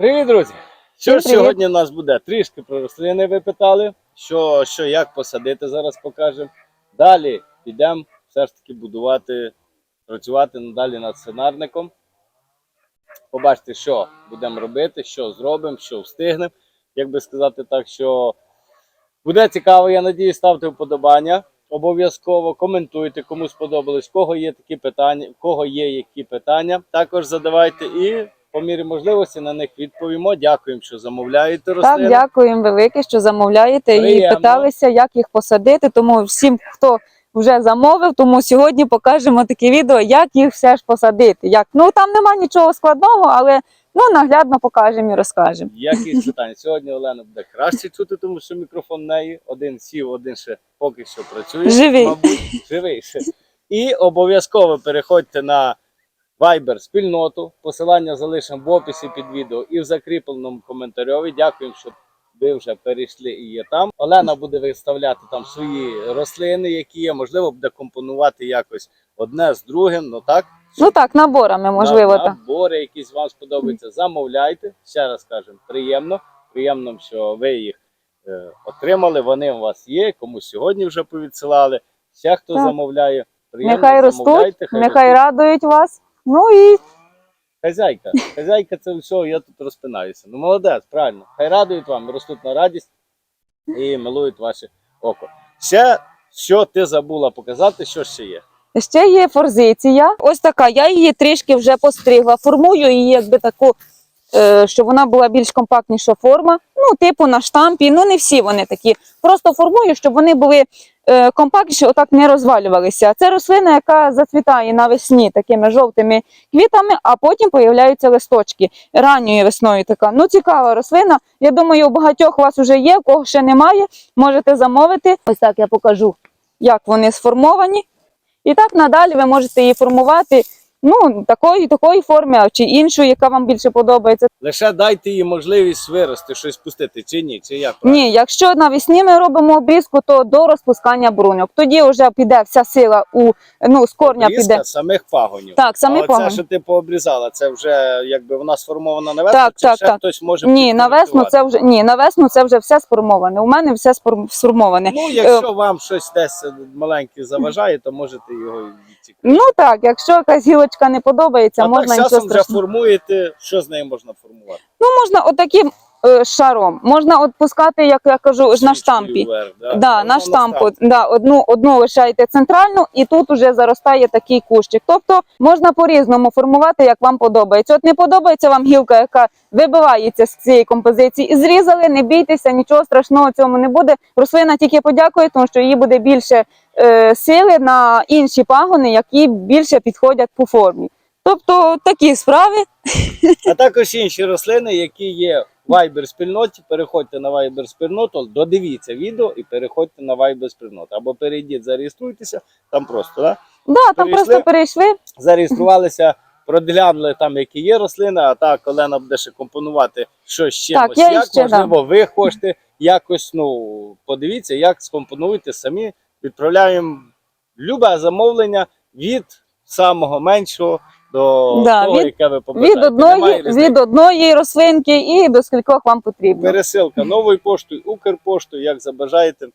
Привіт, друзі! Що ж сьогодні у нас буде? Трішки про рослини ви питали, що, що як посадити, зараз покажемо. Далі підемо все ж таки будувати, працювати надалі над сценарником. Побачите, що будемо робити, що зробимо, що встигнемо. Як би сказати так, що буде цікаво, я надію, ставте вподобання. Обов'язково коментуйте, кому сподобалось, кого є такі питання, кого є які питання. Також задавайте і по мірі можливості на них відповімо. Дякуємо, що замовляєте рослини. Так, дякуємо велике, що замовляєте і питалися, як їх посадити. Тому всім, хто вже замовив, тому сьогодні покажемо таке відео, як їх все ж посадити. Як ну там нема нічого складного, але ну наглядно покажемо і розкажемо. Якісь питання. Сьогодні Олена буде краще чути, тому що мікрофон в неї. Один сів, один ще поки що працює. Живий. Мабуть, живий ще. І обов'язково переходьте на Viber спільноту. Посилання залишимо в описі під відео і в закріпленому коментарі. Дякуємо, що ви вже перейшли і є там. Олена буде виставляти там свої рослини, які є. Можливо, буде компонувати якось одне з другим. Ну так. Ну так, наборами можливо. На- так. Набори, якісь вам сподобаються, замовляйте. Ще раз кажемо, приємно. Приємно, що ви їх е, отримали. Вони у вас є. Комусь сьогодні вже повідсилали. Ще хто Так. замовляє, приємно Нехай ростуть, замовляйте, хай нехай ростуть. радують вас. Ну і Хазяйка. Хазяйка це все, я тут розпинаюся. Ну молодець, правильно. Хай радують вам, ростуть на радість і милують ваше око. Ще що ти забула показати, що ще є? Ще є форзиція. Ось така. Я її трішки вже постригла. Формую її якби таку, щоб вона була більш компактніша форма. Ну, типу на штампі. Ну, не всі вони такі. Просто формую, щоб вони були е, компактніші, отак не розвалювалися. Це рослина, яка зацвітає навесні такими жовтими квітами, а потім появляються листочки. Ранньою весною така. Ну, цікава рослина. Я думаю, у багатьох у вас вже є, у кого ще немає, можете замовити. Ось так я покажу, як вони сформовані. І так надалі ви можете її формувати ну, такої, такої форми а чи іншої, яка вам більше подобається. Лише дайте їй можливість вирости, щось пустити, чи ні, чи як? Ні, якщо навесні ми робимо обрізку, то до розпускання бруньок. Тоді вже піде вся сила у ну, з корня Обрізка піде. самих пагонів. Так, саме а пагон. це, що ти пообрізала, це вже якби вона сформована на весну, Так, чи так, ще так. хтось може Ні, на весну підкоректувати? це вже ні, на весну це вже все сформоване. У мене все спор- сформоване. Ну, якщо вам щось десь маленьке заважає, то можете його. Ну так, якщо якась гілочка не подобається, А можна так нічого часом вже формуєте, що з нею можна формувати? Ну можна отаким шаром, можна от пускати, як я кажу, на штампі. вверх, да? Да, на штампу. Да, одну, одну лишаєте центральну, і тут уже заростає такий кущик. Тобто можна по-різному формувати, як вам подобається. От не подобається вам гілка, яка вибивається з цієї композиції, і зрізали, не бійтеся, нічого страшного цьому не буде. Рослина тільки подякує, тому що її буде більше е, сили на інші пагони, які більше підходять по формі. Тобто такі справи. А також інші рослини, які є Viber спільноті. Переходьте на Viber спільноту, додивіться відео і переходьте на Viber спільноту. Або перейдіть, зареєструйтеся, там просто да? Да, там Перейшли? просто перейшли. зареєструвалися, продглянули там, які є рослини, а так Олена буде ще компонувати щось з чимось. я як іще, можливо, ви хочете якось, ну, подивіться, як скомпонуєте самі. Відправляємо любе замовлення від самого меншого до Да, того, від- яке ви побажаєте. Від одної, від одної рослинки і до скількох вам потрібно. Пересилка новою поштою, Укрпоштою, як забажаєте.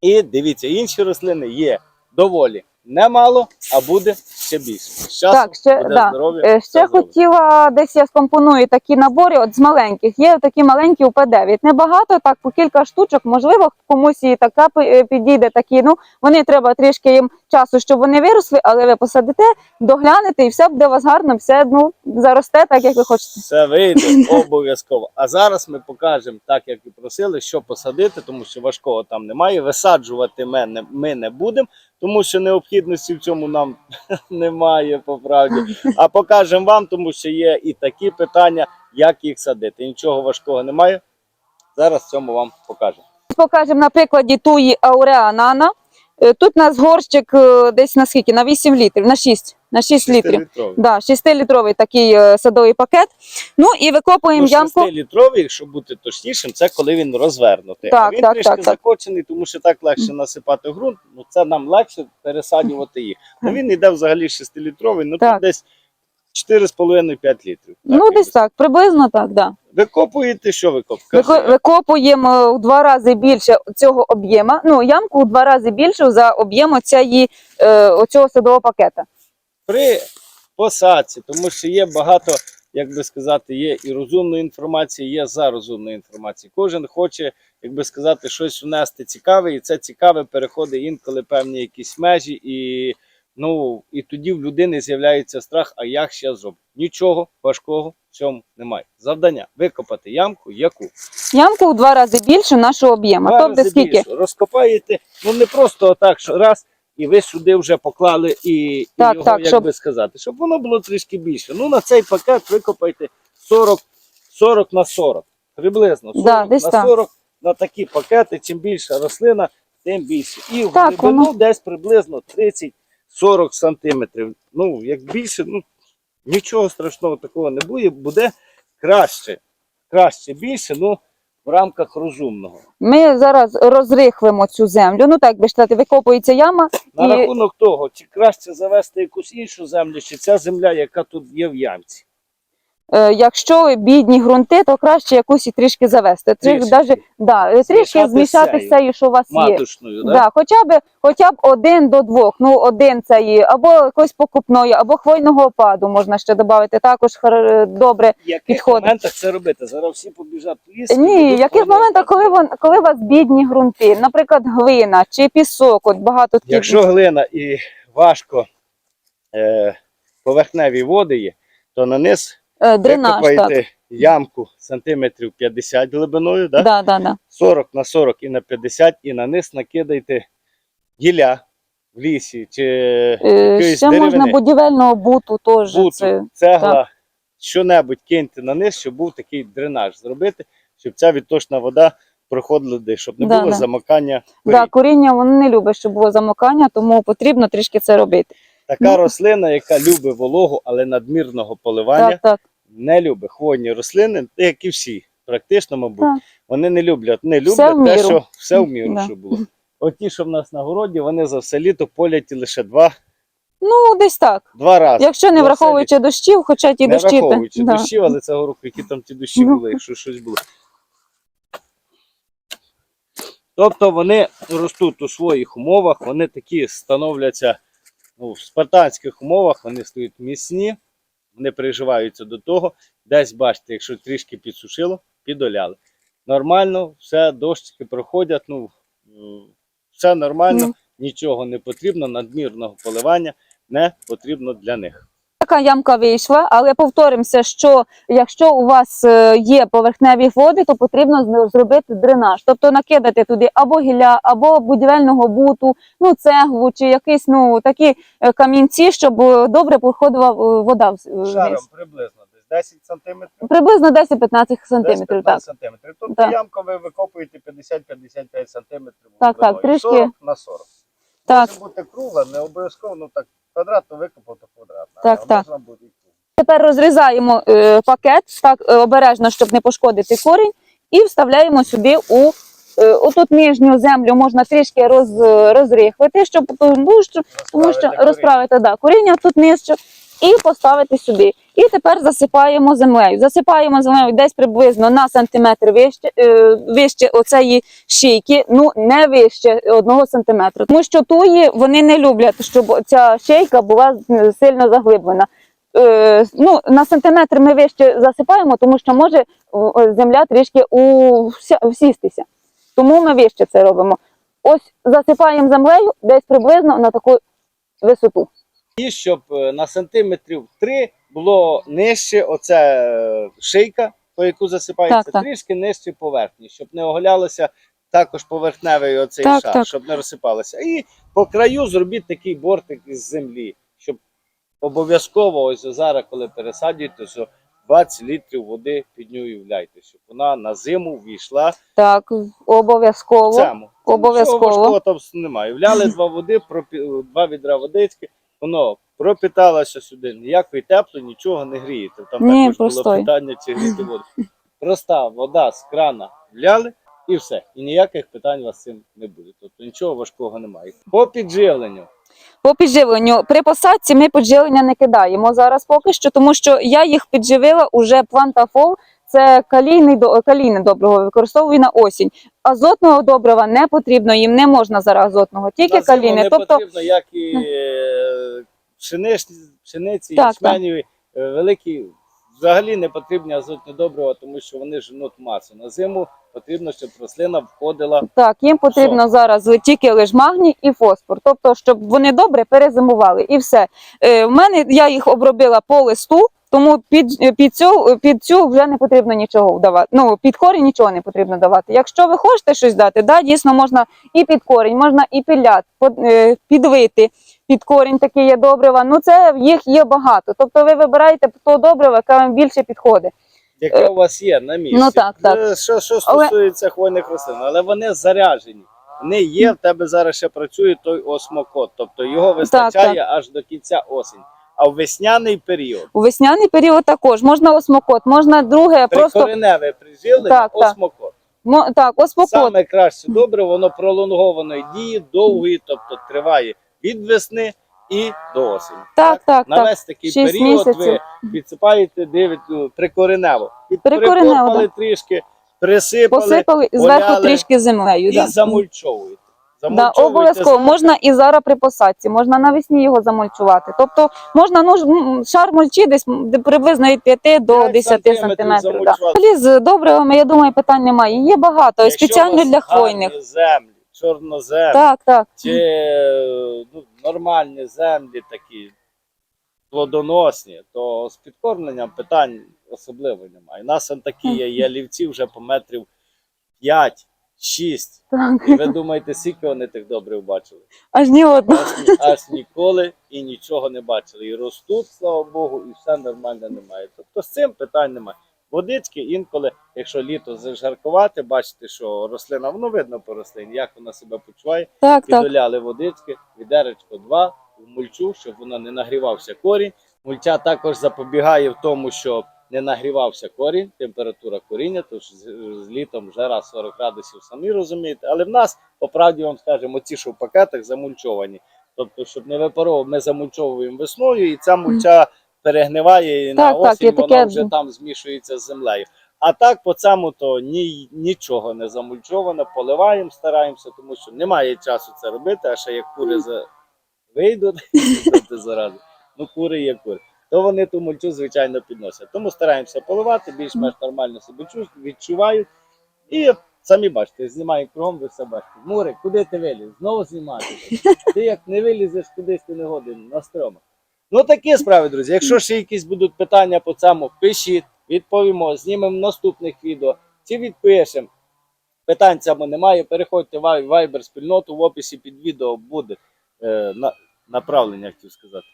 І дивіться, інші рослини є доволі немало, а буде ще більше. Часом Так, ще, буде да. здоров'я. Е, Ще хотіла десь я скомпоную такі набори от з маленьких. Є такі маленькі УП-9. Небагато, так по кілька штучок. Можливо, комусь і така е, підійде такі. Ну вони треба трішки їм часу, щоб вони виросли, але ви посадите, доглянете, і все буде у вас гарно, все ну заросте так, як ви хочете. Все вийде обов'язково. А зараз ми покажемо, так як і просили, що посадити, тому що важкого там немає. Висаджувати ми не, ми не будемо, тому що необхідності в цьому нам немає по правді. А покажемо вам, тому що є і такі питання, як їх садити. Нічого важкого немає. Зараз цьому вам покажемо. Покажемо на прикладі туї Ауреанана. Е, Тут у нас горщик е, десь на скільки? На 8 літрів, на 6, на 6 літрів. Да, 6-літровий такий е, садовий пакет. Ну і викопуємо Ну, ямку. 6-літровий, якщо бути точнішим, це коли він розвернутий. Так, а він так, трішки так, так. закочений, тому що так легше насипати ґрунт, ну це нам легше пересаджувати їх. Ну він йде взагалі 6-літровий, ну Так. тут десь 4,5-5 літрів. Ну, десь так, приблизно так, да. Викопуєте, що викопуєте? Вико- Викопуємо в два рази більше цього об'єма. Ну, ямку в два рази більше за об'єм оцеї, е, оцього садового пакета. При посадці, тому що є багато, як би сказати, є і розумної інформації, є за розумної інформації. Кожен хоче, як би сказати, щось внести цікаве, і це цікаве переходить інколи певні якісь межі, і, ну, і тоді в людини з'являється страх, а як ще зроблю? Нічого важкого в цьому немає. Завдання викопати ямку, яку Ямку в два рази більше нашого об'єму. Два Тобто скільки? більше. розкопаєте, ну не просто отак, що раз, і ви сюди вже поклали і, Так, і його, так, як щоб- би сказати, щоб воно було трішки більше. Ну на цей пакет викопайте 40, 40 на 40. Приблизно 40 Да, десь на так. на такі пакети. Чим більша рослина, тим більше. І в глибину воно- десь приблизно 30-40 сантиметрів. Ну, як більше, ну нічого страшного такого не буде, буде краще. Краще більше, ну в рамках розумного. Ми зараз розрихлимо цю землю. Ну так би сказати, викопується яма. На І- рахунок того, чи краще завести якусь іншу землю, чи ця земля, яка тут є в ямці. Е, якщо бідні ґрунти, то краще якусь і трішки завести. Трішки, даже, да, е, трішки Змішати з цією. цією, що у вас є. Маточною, да? Да, хоча б хоча б один до двох. Ну, один це є, або якось покупної, або хвойного опаду можна ще додати. Також хар- добре. В яких підходить. моментах це робити? Зараз всі побіжать в ліс. Ні, в яких моментах, коли вон, коли у вас бідні ґрунти, наприклад, глина чи пісок, от багато таких. Якщо глина і важко е, поверхневі води є, то на низ е, дренаж, так. ямку сантиметрів 50 глибиною, да? Да, да, да. 40 на 40 і на 50, і на низ накидайте гілля в лісі чи Е, якоїсь ще можна будівельного буту теж. буту, Це. цегла, що-небудь киньте на низ, щоб був такий дренаж зробити, щоб ця відточна вода проходила десь, щоб не Да, було да. замокання. Да, коріння воно не любить, щоб було замокання, тому потрібно трішки це робити. Така Ну. рослина, яка любить вологу, але надмірного поливання, Так, так. не любить хвойні рослини, як і всі, практично, мабуть. Так. Вони не люблять, не люблять в те, міру. що все в міру, Да. що було. От ті, що в нас на городі, вони за все літо полять лише два, Ну, десь так. два рази. Якщо не враховуючи дощів, хоча ті не дощі. та- враховуючи да. дощів, але цього року які там ті дощі Ну. були, якщо щось було. Тобто вони ростуть у своїх умовах, вони такі становляться ну, в спартанських умовах, вони стають міцні, вони приживаються до того. Десь бачите, якщо трішки підсушило, підоляли. Нормально, все, дощики проходять, ну, все нормально, Ну. нічого не потрібно, надмірного поливання не потрібно для них. Така ямка вийшла, але повторимося, що якщо у вас е, є поверхневі води, то потрібно зробити дренаж, тобто накидати туди або гілля, або будівельного буту, ну цеглу чи якісь ну такі е, камінці, щоб е, добре проходила вода вниз. Шаром приблизно 10 сантиметрів. Приблизно 10-15 сантиметрів. Так. сантиметрів. Тобто Так. ямку ви викопуєте 50-55 сантиметрів. Так, так, трішки. 40 на 40. Так. Може бути кругла, не обов'язково, ну так, квадрат то викопав, то квадрат. Так, а так. можна буде. Тепер розрізаємо е, пакет так е, обережно, щоб не пошкодити корінь, і вставляємо сюди у е, отут нижню землю можна трішки роз, розрихвати, щоб ну, щоб тому що Розправити розправити да, коріння тут нижче і поставити сюди. І тепер засипаємо землею. Засипаємо землею десь приблизно на сантиметр вище, е, вище оцеї шийки, ну не вище одного сантиметра. Тому що туї вони не люблять, щоб ця шийка була е, сильно заглиблена. Е, ну, на сантиметр ми вище засипаємо, тому що може земля трішки всістися. Тому ми вище це робимо. Ось засипаємо землею десь приблизно на таку висоту. І щоб е, на сантиметрів 3 було нижче оця е, шийка, по яку засипається, Так, так. трішки нижче поверхні, щоб не оголялося також поверхневий оцей Так, шар, так. щоб не розсипалося. І по краю зробіть такий бортик із землі, щоб обов'язково ось зараз, коли пересаджуєте, що 20 літрів води під нею вляйте, щоб вона на зиму війшла Так, обов'язково. обов'язково. Нічого важкого там немає. Вляли два води, пропі- два відра водички, воно пропіталося сюди. Ніякої теплої, нічого не грієте. Там Ні, також було питання, чи гріти воду. Проста вода з крана вляли і все. І ніяких питань у вас з цим не буде. Тобто нічого важкого немає. По підживленню. По підживленню при посадці ми підживлення не кидаємо зараз поки що, тому що я їх підживила уже плантафол. Це калійний калійне добриво використовую на осінь. Азотного добрива не потрібно, їм не можна зараз азотного, тільки На калійне. не Тобто потрібно, як і пшениці, пшеничні, пшениці, Так, ячменю, е, великі. Взагалі не потрібні азотні добрива, тому що вони женуть масу. На зиму потрібно, щоб рослина входила. Так, їм потрібно зараз тільки лише магній і фосфор, тобто, щоб вони добре перезимували. І все. Е, в мене я їх обробила по листу, тому під, під, цю, під цю вже не потрібно нічого давати. Ну, під корінь нічого не потрібно давати. Якщо ви хочете щось дати, да, дійсно можна і під корінь, можна і під ляд, е, підвити. Під корінь такі є добрива. Ну це їх є багато. Тобто ви вибираєте то добриво, яке вам більше підходить. Яке у вас є на місці. ну, так, так. Е, Що, що Але- стосується хвойних рослин, але вони заряджені. Вони є, в тебе зараз ще працює той осмокот, тобто його вистачає аж до кінця осені. А в весняний період У весняний період також можна осмокот, можна друге, просто прикореневе приживлення Так, так. осмокот. мо- так, осмокот. Саме краще добре, воно пролонгованої дії, довгої, тобто триває від весни і до осені. Так, так, На так. весь такий Шість період місяців. ви підсипаєте дивить, ну, прикоренево. Прикоренево, Прикорпали трішки, присипали Посипали зверху поляли трішки землею. і Да. замульчовуєте. Да, Замульчовуєте обов'язково зверху. можна і зараз при посадці, можна навесні його замульчувати. Тобто можна ну, ж, м, шар мульчі десь м, де приблизно від 5 до П'ять 10 сантиметрів сантиметрів. Да. замульчувати. Взагалі з добривами, я думаю, питань немає. Є багато, Якщо у спеціально вас для хвойних. землі, чорноземлі, Так, так. чи ну, нормальні землі такі плодоносні, то з підкормленням питань особливо немає. У нас он такі є ялівці вже по метрів 5, 6. І ви думаєте, скільки вони тих добрив бачили? Аж ні одного. Аж, ні- аж ніколи і нічого не бачили. І ростуть, слава Богу, і все нормально немає. Тобто з цим питань немає. Водички інколи, якщо літо зажаркувати, бачите, що рослина, воно видно по рослині, як вона себе почуває. Так, так. Підоляли водички, відеречко два в мульчу, щоб воно не нагрівався корінь. Мульча також запобігає в тому, щоб не нагрівався корінь, температура коріння, тож з, з літом жара 40 градусів, самі розумієте. Але в нас, по правді вам скажемо, ці, що в пакетах замульчовані. Тобто, щоб не випаровував, ми замульчовуємо весною, і ця мульча перегниває і на Так, так, осінь є вона таке. вже там змішується з землею. А так по цьому то ні, нічого не замульчовано, поливаємо, стараємося, тому що немає часу це робити, а ще як кури за... вийдуть, ти зарази, ну кури є кури, то вони ту мульчу, звичайно, підносять. Тому стараємося поливати, більш-менш нормально себе чу- відчувають. І самі бачите, знімаємо кругом, ви все бачите. Мури, куди ти виліз? Знову знімати. Ти як не вилізеш, кудись ти не годин на строма. Ну такі справи, друзі. Якщо ще якісь будуть питання по цьому, пишіть, відповімо, знімемо наступних відео чи відпишемо. Питань цьому немає. Переходьте в Viber спільноту, в описі під відео буде е, на, направлення, хотів сказати.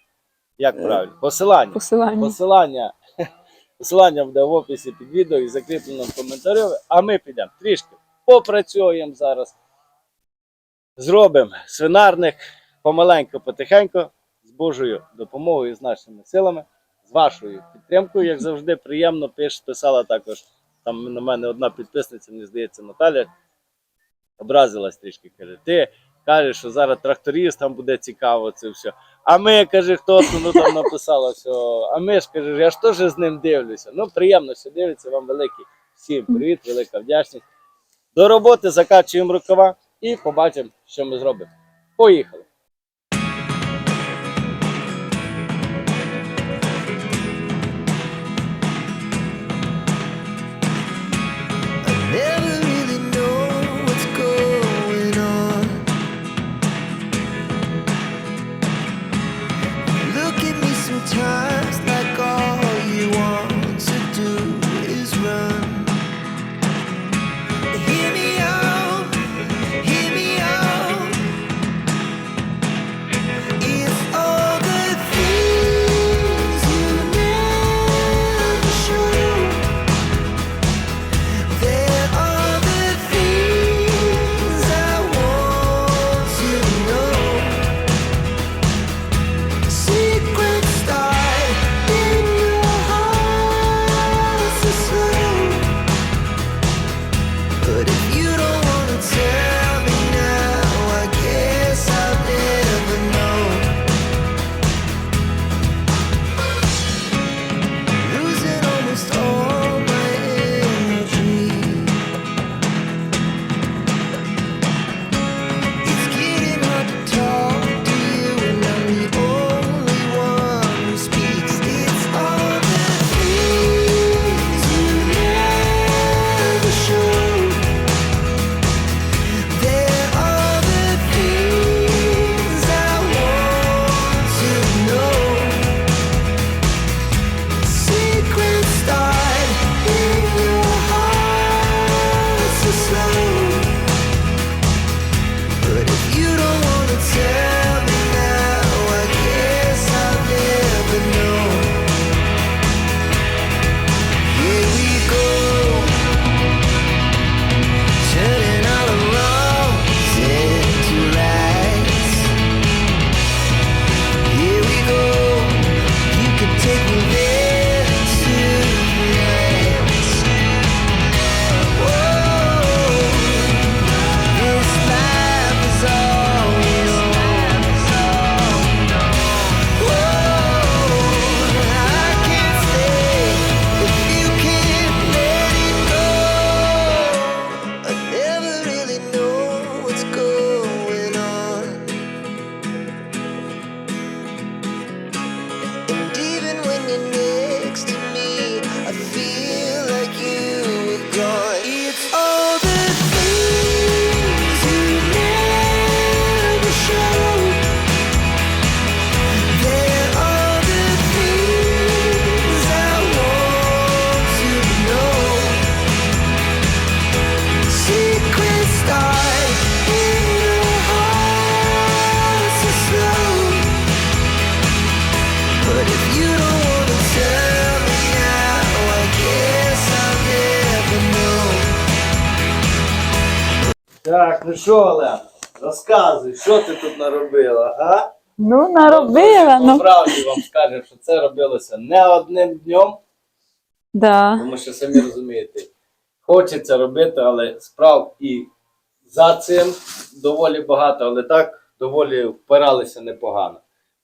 Як Е, правильно? Посилання. Посилання. Посилання. Посилання буде в описі під відео і закріплено в коментарі. А ми підемо трішки попрацюємо зараз. Зробимо свинарник помаленько, потихеньку, Божою допомогою, з нашими силами, з вашою підтримкою, як завжди, приємно пише, писала також. Там на мене одна підписниця, мені здається, Наталя образилась трішки. Каже, ти кажеш, що зараз трактористам буде цікаво це все. А ми, каже, хто ну, там написала, що а ми ж каже, я ж теж з ним дивлюся. Ну, приємно, що дивиться, вам великий всім привіт, велика вдячність. До роботи закачуємо рукава і побачимо, що ми зробимо. Поїхали! Так, ну що, Олена, розказуй, що ти тут наробила, га? Ну, наробила, ну. правді вам скажу, що це робилося не одним днем, Да. тому що самі розумієте, хочеться робити, але справ і за цим доволі багато, але так доволі впиралися непогано.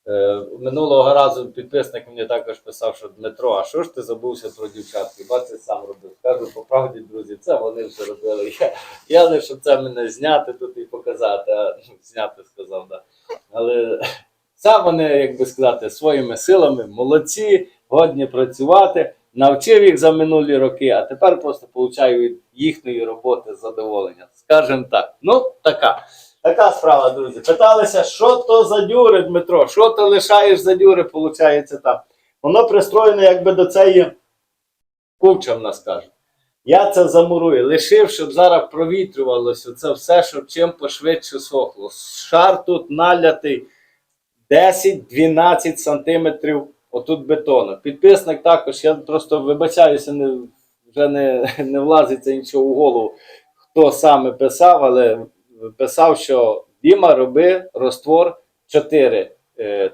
Е, минулого разу підписник мені також писав, що Дмитро, а що ж ти забувся про дівчат? Хіба ти сам робив? Кажу, по правді, друзі, це вони вже робили. Я, я не щоб це мене зняти тут і показати, а ну, зняти сказав, да. Але сам вони, як би сказати, своїми силами молодці, годні працювати, навчив їх за минулі роки, а тепер просто получаю від їхньої роботи задоволення. Скажем так. Ну, така. Така справа, друзі. Питалися, що то за дюри, Дмитро, що ти лишаєш за дюри, виходить там. Воно пристроєно якби до цієї кувча в нас кажуть. Я це замурую. Лишив, щоб зараз провітрювалося це все, щоб чим пошвидше сохло. Шар тут налятий 10-12 сантиметрів отут бетону. Підписник також, я просто вибачаюся, не, вже не, не влазиться нічого у голову, хто саме писав, але писав, що Діма роби розтвор 4,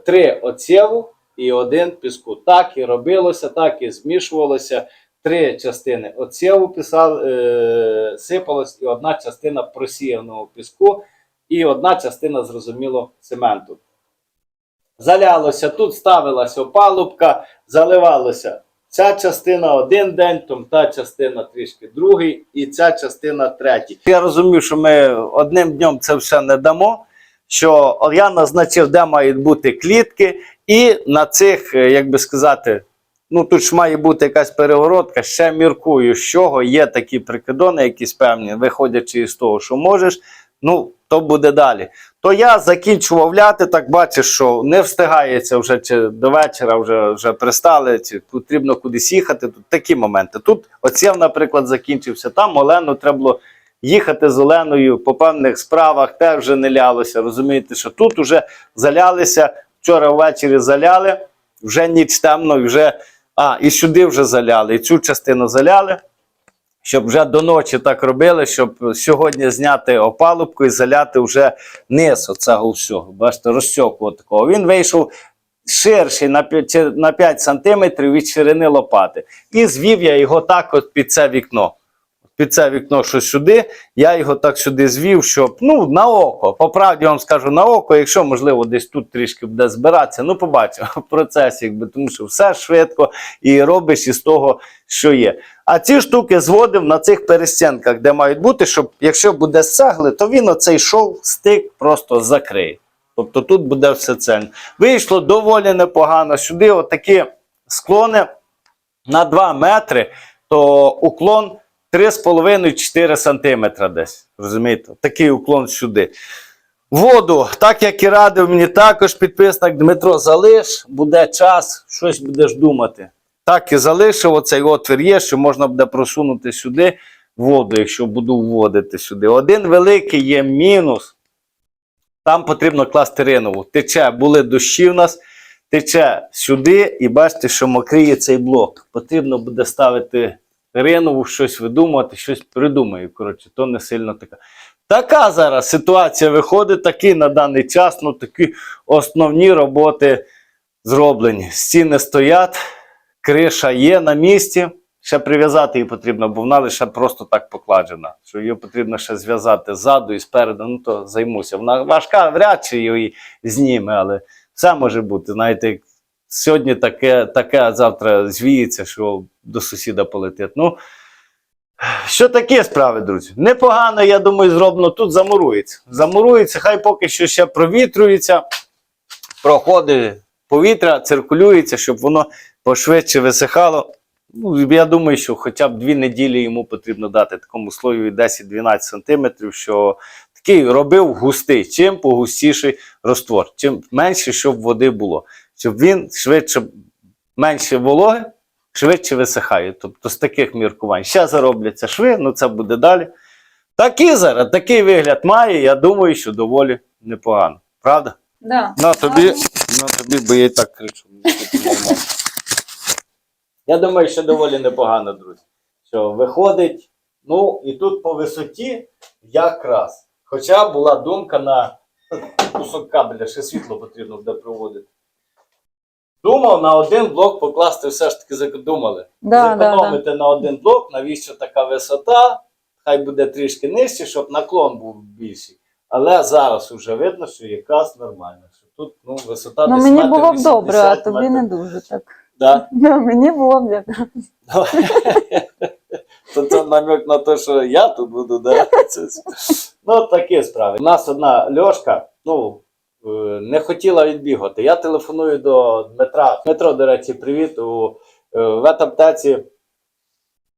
3 оцєву і один піску. Так і робилося, так і змішувалося. Три частини оцєву писав, е, сипалось, і одна частина просіяного піску, і одна частина, зрозуміло, цементу. Залялося, тут ставилася опалубка, заливалося. Ця частина один день, там та частина трішки другий, і ця частина третій. Я розумію, що ми одним днем це все не дамо. Що я назначив, де мають бути клітки, і на цих, е, як би сказати, ну тут ж має бути якась перегородка. Ще міркую, з чого є такі прикидони, якісь певні, виходячи із того, що можеш. Ну, то буде далі. То я закінчував ляти, так бачиш, що не встигається вже чи до вечора, вже, вже пристали, чи потрібно кудись їхати. Тут такі моменти. Тут оцєв, наприклад, закінчився. Там Олену треба було їхати з Оленою по певних справах, теж вже не лялося. Розумієте, що тут вже залялися. Вчора ввечері заляли, вже ніч темно, вже. А, і сюди вже заляли, і цю частину заляли щоб вже до ночі так робили, щоб сьогодні зняти опалубку і заляти вже низ оцього всього. Бачите, розсьоку такого. Він вийшов ширший на 5, на 5 сантиметрів від ширини лопати. І звів я його так от під це вікно. Під це вікно, що сюди, я його так сюди звів, щоб ну, на око. По правді вам скажу на око, якщо, можливо, десь тут трішки буде збиратися, ну побачимо в процесі, якби, тому що все швидко і робиш із того, що є. А ці штуки зводив на цих перестінках, де мають бути, щоб якщо буде з цегли, то він оцей шов, стик просто закриє. Тобто тут буде все це. Вийшло доволі непогано. Сюди отакі склони на 2 метри, то уклон 3,5-4 сантиметра десь. Розумієте? Такий уклон сюди. Воду, так як і радив мені також підписник Дмитро, залиш, буде час, щось будеш думати. Так і залишив оцей отвір є, що можна буде просунути сюди воду, якщо буду вводити сюди. Один великий є мінус. Там потрібно класти ринову. Тече, були дощі в нас, тече сюди, і бачите, що мокріє цей блок. Потрібно буде ставити ринову, щось видумувати, щось придумаю. Коротше, то не сильно така. Така зараз ситуація виходить, такі на даний час, ну такі основні роботи зроблені. Стіни стоять, криша є на місці. Ще прив'язати її потрібно, бо вона лише просто так покладена. Що її потрібно ще зв'язати ззаду і спереду, ну то займуся. Вона важка, вряд чи її зніме, але все може бути. Знаєте, сьогодні таке, таке, а завтра звіється, що до сусіда полетить. Ну, що такі справи, друзі? Непогано, я думаю, зроблено. Тут замурується. Замурується, хай поки що ще провітрюється, проходить повітря, циркулюється, щоб воно пошвидше висихало. Ну, я думаю, що хоча б дві неділі йому потрібно дати такому слою 10-12 сантиметрів, що такий робив густий, чим погустіший роствор, чим менше, щоб води було. Щоб він швидше, менше вологи, швидше висихає. Тобто з таких міркувань. Ще заробляться шви, ну це буде далі. Такий зараз, такий вигляд має, я думаю, що доволі непогано. Правда? Да. На тобі, на тобі, бо я так кричу. Я думаю, що доволі непогано, друзі. Що виходить, ну і тут по висоті, Якраз. Хоча була думка на кусок кабеля, ще світло потрібно буде проводити. Думав на один блок покласти все ж таки задумали. Да, да, да. Зекономити на один блок, навіщо така висота? Хай буде трішки нижче, щоб наклон був більший. Але зараз вже видно, що якраз нормально. Що тут ну, висота Ну десь мені було б добре, а тобі метр. не дуже так. Да. Ну, мені було б як. То це намек на те, що я тут буду, да? Це- Ну, такі справи. У нас одна Льошка, ну, не хотіла відбігати. Я телефоную до Дмитра. Дмитро, до речі, привіт. У е, ветаптеці,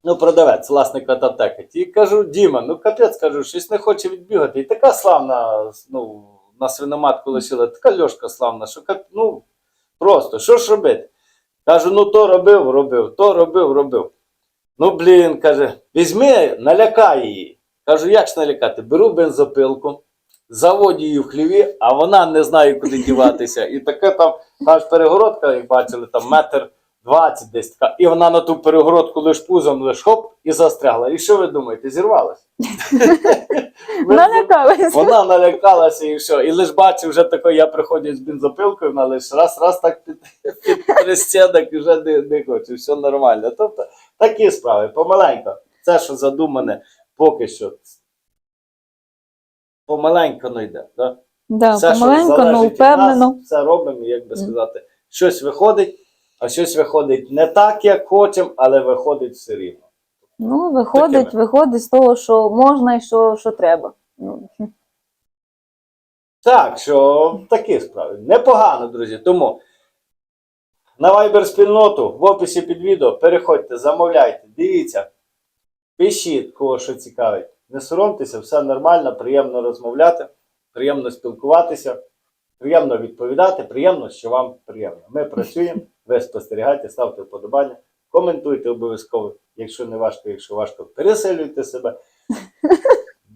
ну, продавець, власник ветаптеки. І кажу, Діма, ну капець, кажу, щось не хоче відбігати. І така славна, ну, на свиноматку лишила, така Льошка славна, що ну, просто, що ж робити? Кажу, ну то робив, робив, то робив, робив. Ну, блін, каже, візьми, налякай її. Кажу, як ж налякати? Беру бензопилку, заводю її в хліві, а вона не знає, куди діватися. І таке там, та ж перегородка, як бачили, там метр двадцять десь така. І вона на ту перегородку лиш пузом, лиш хоп, і застрягла. І що ви думаєте, зірвалась? Налякалась. вона налякалася і все. І лиш бачив, вже такий, я приходжу з бензопилкою, вона лиш раз, раз так під, пристінок і вже не, не хоче, все нормально. Тобто такі справи, помаленько. Це, що задумане, поки що. Помаленько не йде. Да? Да, Все, залежить ну нас, впевнено. все робимо, як би сказати, щось виходить, а щось виходить не так, як хочемо, але виходить все рівно. Ну, виходить, Такими. виходить з того, що можна і що, що треба. Ну, Так, що такі справи. Непогано, друзі. Тому на Viber спільноту в описі під відео переходьте, замовляйте, дивіться, пишіть, кого що цікавить. Не соромтеся, все нормально, приємно розмовляти, приємно спілкуватися, приємно відповідати, приємно, що вам приємно. Ми працюємо, ви спостерігайте, ставте вподобання, коментуйте обов'язково, якщо не важко, якщо важко, переселюйте себе.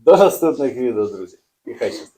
До наступних відео, друзі. І хай щастить.